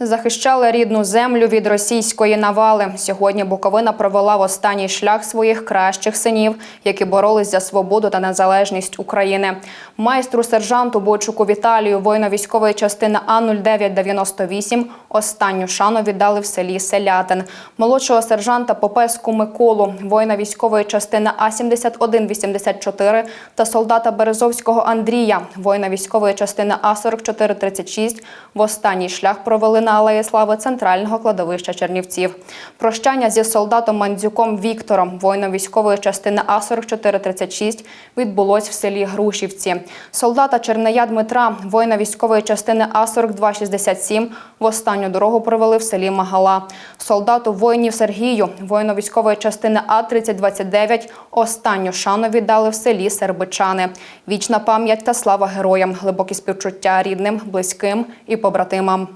Захищали рідну землю від російської навали. Сьогодні Буковина провела в останній шлях своїх кращих синів, які боролись за свободу та незалежність України. Майстру сержанту Бойчуку Віталію, воїно-військової частини А 0998 останню шану віддали в селі Селятин. Молодшого сержанта Попеску Миколу, воїна військової частини А 7184 та солдата Березовського Андрія, воїна військової частини А 4436 в останній шлях провели на Алеї Слави центрального кладовища Чернівців. Прощання зі солдатом Мандзюком Віктором, воїном військової частини А 4436 відбулось в селі Грушівці. Солдата Чернея Дмитра, воїна військової частини А 4267 в останню дорогу провели в селі Магала. Солдату воїнів Сергію, воїну військової частини А 3029 останню шану віддали в селі Сербичани. Вічна пам'ять та слава героям, глибокі співчуття рідним, близьким і побратимам.